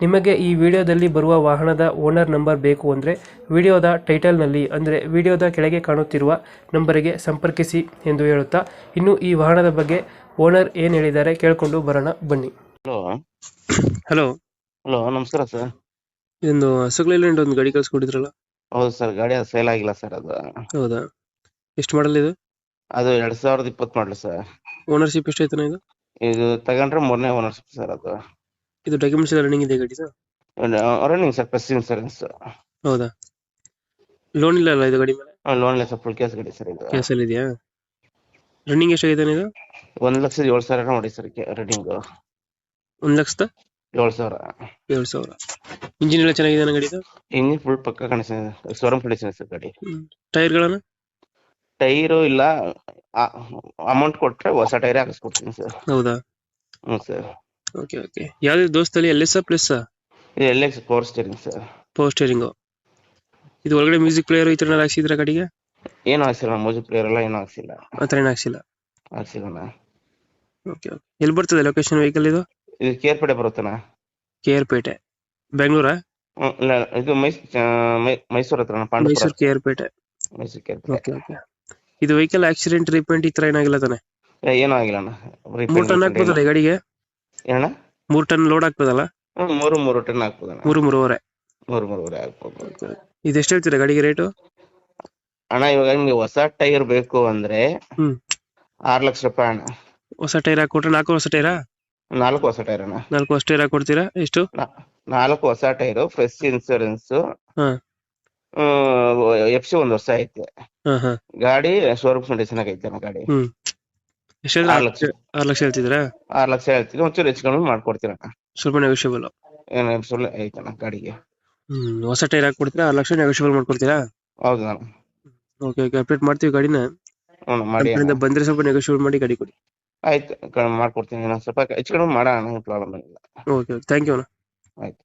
ನಿಮಗೆ ಈ ವಿಡಿಯೋದಲ್ಲಿ ಬರುವ ವಾಹನದ ಓನರ್ ನಂಬರ್ ಬೇಕು ಅಂದರೆ ವಿಡಿಯೋದ ಟೈಟಲ್ನಲ್ಲಿ ಅಂದರೆ ವಿಡಿಯೋದ ಕೆಳಗೆ ಕಾಣುತ್ತಿರುವ ನಂಬರಿಗೆ ಸಂಪರ್ಕಿಸಿ ಎಂದು ಹೇಳುತ್ತಾ ಇನ್ನು ಈ ವಾಹನದ ಬಗ್ಗೆ ಓನರ್ ಏನು ಹೇಳಿದ್ದಾರೆ ಕೇಳಿಕೊಂಡು ಬರೋಣ ಬನ್ನಿ. ಹಲೋ. ಹಲೋ. ಹಲೋ ನಮಸ್ಕಾರ ಸರ್. ಇದೊಂದು ಹಸುಗಳಿಲ್ಲ ಒಂದು ಗಾಡಿ ಕಳ್ಸ್ಕೊಟ್ಟಿದ್ರಲ್ಲ? ಹೌದು ಸರ್ ಗಾಡಿ ಅದು ಸೇಲ್ ಆಗಿಲ್ಲ ಸರ್ ಅದು. ಹೌದಾ? ಎಷ್ಟು ಮಾಡಲ್ ಇದು? ಅದು ಎರಡು ಸಾವಿರದ ಇಪ್ಪತ್ತು ಮಾಡಲು ಸರ್. ಓನರ್ಶಿಪ್ ಎಷ್ಟು ಆಯ್ತಾನ ಇದು? ಇದು ತಗೊಂಡ್ರೆ ಮೂರನೇ ಓನರ್ಶಿಪ್ ಸರ್ ಅದು. ಇದು ಡಾಕ್ಯುಮೆಂಟ್ಸ್ ಎಲ್ಲ ರನ್ನಿಂಗ್ ಇದೆ? ಗಡಿ sir running sir plus insurance ಹೌದಾ? ಲೋನ್ ಇಲ್ಲ ಅಲ್ಲ ಇದು ಗಾಡಿ ಮೇಲೆ? ಲೋನ್ ಲೆಸ್ ಫುಲ್ ಕ್ಯಾಶ್ ಗಾಡಿ ಸರ್ ಇದು. ಕೇಸಲ್ಲಿ ಇದೆಯಾ? ರನ್ನಿಂಗ್ ಎಷ್ಟಾಗಿದೆ ಇದು? ಒಂದ್ ಲಕ್ಷದ ಏಳು ಸಾವಿರ ನೋಡಿ ಸರ್ ರನ್ನಿಂಗ್ ಒಂದು ಲಕ್ಷದ? ಏಳು ಸಾವಿರ. ಏಳು ಸಾವಿರ. ಇಂಜಿನ್ ಎಲ್ಲ ಚೆನ್ನಾಗಿದೆ ಗಾಡಿದು ಇಂಜಿನ್ ಫುಲ್ ಪಕ್ಕ ಕಾಣಿಸ್ತಿದೆ ಶೋರೂಮ್ ಕಂಡೀಷನ್ ಸರ್ ಗಾಡಿ. ಟೈರ್ಗಳನ್ನು ಟೈರು ಇಲ್ಲ ಅಮೌಂಟ್ ಕೊಟ್ರೆ ಹೊಸ ಟೈರ್ ಹಾಕಿಸ್ಕೊಡ್ತೀನಿ ಸರ್ ಹೌದಾ? ಹ್ಞೂ ಸರ್ ಓಕೆ ಓಕೆ ಯಾವ್ದು ದೋಸ್ತಲ್ಲಿ ಎಲ್ ಎಸ್ ಪ್ಲಸ್ ಇದು L X power steering sir power steering ಇದು ಒಳಗಡೆ ಮ್ಯೂಸಿಕ್ ಪ್ಲೇಯರ್ ಈ ಥರ ಹಾಕ್ಸಿದ್ರ ಗಾಡಿಗೆ ಏನು ಹಾಕ್ಸಿಲ್ಲ ಮ್ಯೂಸಿಕ್ ಪ್ಲೇಯರ್ ಎಲ್ಲ ಏನು ಹಾಕ್ಸಿಲ್ಲ. ಆ ಥರ ಏನು ಹಾಕ್ಸಿಲ್ಲ? ಹಾಕ್ಸಿಲ್ಲ ಓಕೆ ಓಕೆ ಎಲ್ಲಿ ಬರ್ತದೆ ಲೊಕೇಶನ್ ವೆಹಿಕಲ್ ಇದು? ಇದು ಕೇರ್ಪೇಟೆ ಬರುತ್ತಣ್ಣ. ಕೆ ಆರ್ ಪೇಟೆ ಬೆಂಗಳೂರಾ? ಹ್ಮ್, ಇಲ್ಲ ಇದು ಮೈಸ್ ಆ, ಮೈ- ಮೈಸೂರ್ ಹತ್ರ Pandavapura. Mysuru K R Pete Mysuru KR Pete okay okay ಇದು ವೆಹಿಕಲ್ ಆಕ್ಸಿಡೆಂಟ್ ರಿಪೇಂಟ್ ಈ ಥರ ಏನಾಗಿಲ್ಲ ತಾನೆ? ಏನೂ ಆಗಿಲ್ಲ ಅಣ್ಣ. ಮೂರು ಟನ್ ಹಾಕ್ಬೋದಲ್ಲ ಈ ಗಾಡಿಗೆ? ಏನಣ್ಣ? ಮೂರು ಟನ್ ಲೋಡ್ ಆಗ್ತದಲ್ಲ? ಹ್ಮ್, ಮೂರು ಮೂರು ಟನ್ ಹಾಕ್ಬೋದಣ್ಣ ಮೂರು ಮೂರುವರೆ. ಮೂರು ಮೂರುವರೆ ಹಾಕ್ಬೋದು ಇದು ಎಷ್ಟು ಹೇಳ್ತೀರಾ ಗಾಡಿಗೆ ರೇಟು ಅಣ್ಣ ಇವಾಗ ನಿಮ್ಗೆ ಹೊಸ ಟೈರ್ ಬೇಕು ಅಂದ್ರೆ ಹ್ಮ್. ಆರ್ ಲಕ್ಷ ರೂಪಾಯಿ ಅಣ್ಣ. ಹೊಸ ಟೈರ್ ಹಾಕೊಟ್ರೆ ನಾಲ್ಕು ಹೊಸ ಟೈರಾ? ನಾಲ್ಕು ಹೊಸ ಟೈರ್ ಅಣ್ಣ. ನಾಲ್ಕು ಹೊಸ ಟೈರ್ ಹಾಕೊಡ್ತೀರಾ ಎಷ್ಟು? ನಾ- ನಾಲ್ಕು ಹೊಸ ಟೈರ್ ಫ್ರೆಶ್ ಇನ್ಸೂರೆನ್ಸ್ ಹಾ. ಎಫ್ ಸಿ ಒಂದ್ ವರ್ಷ ಐತೆ. ಹಾ ಹಾ. ಗಾಡಿ ಶೋರೂಮ್ ಕಂಡೀಷನ್ ಆಗೈತೆ ಅಣ್ಣ ಗಾಡಿ. ಹ್ಮ್. ಆರು ಲಕ್ಷ. ಆರು ಲಕ್ಷ ಹೇಳ್ತಿದ್ದೀರಾ? ಆರ್ ಲಕ್ಷ ಹೇಳ್ತೀನಿ ಒಂಚೂರು ಹೆಚ್ಚು ಕಮ್ಮಿ ಮಾಡ್ಕೊಡ್ತೀರ? ಸ್ವಲ್ಪ ನೆಗೋಷಿಯಬಲ್ ಏನು ಸುಳ್ಳು ಐತಣ್ಣ ಗಾಡಿಗೆ ಹ್ಮ್ ಹೊಸ ಟೈರ್ ಹಾಕೊಡ್ತೀರಾ ಆರು ಲಕ್ಷ ನೆಗೋಷಿಯಬಲ್ ಮಾಡ್ಕೊಡ್ತೀರಾ? ಹೌದು ನಾನು ಓಕೆ ಓಕೆ ಅಪ್ಡೇಟ್ ಮಾಡ್ತೀವಿ ಗಾಡಿನ. ಹ್ಞೂ ಮಾಡಿ ಅಣ್ಣ. ಬಂದ್ರೆ ಸ್ವಲ್ಪ ನೆಗೋಷಿಯಬಲ್ ಮಾಡಿ ಗಾಡಿ ಕೊಡಿ. ಆಯ್ತು ಕಡಿಮೆ ಮಾಡ್ಕೊಡ್ತೀನಿ ನಾನು ಸ್ವಲ್ಪ ಹೆಚ್ಚು ಕಡಿಮೆ ಮಾಡೋಣ ಪ್ರಾಬ್ಲಮ್ ಇಲ್ಲ. ಓಕೆ ಓಕೆ ಥ್ಯಾಂಕ್ ಯು ಅಣ್ಣ. ಆಯ್ತು.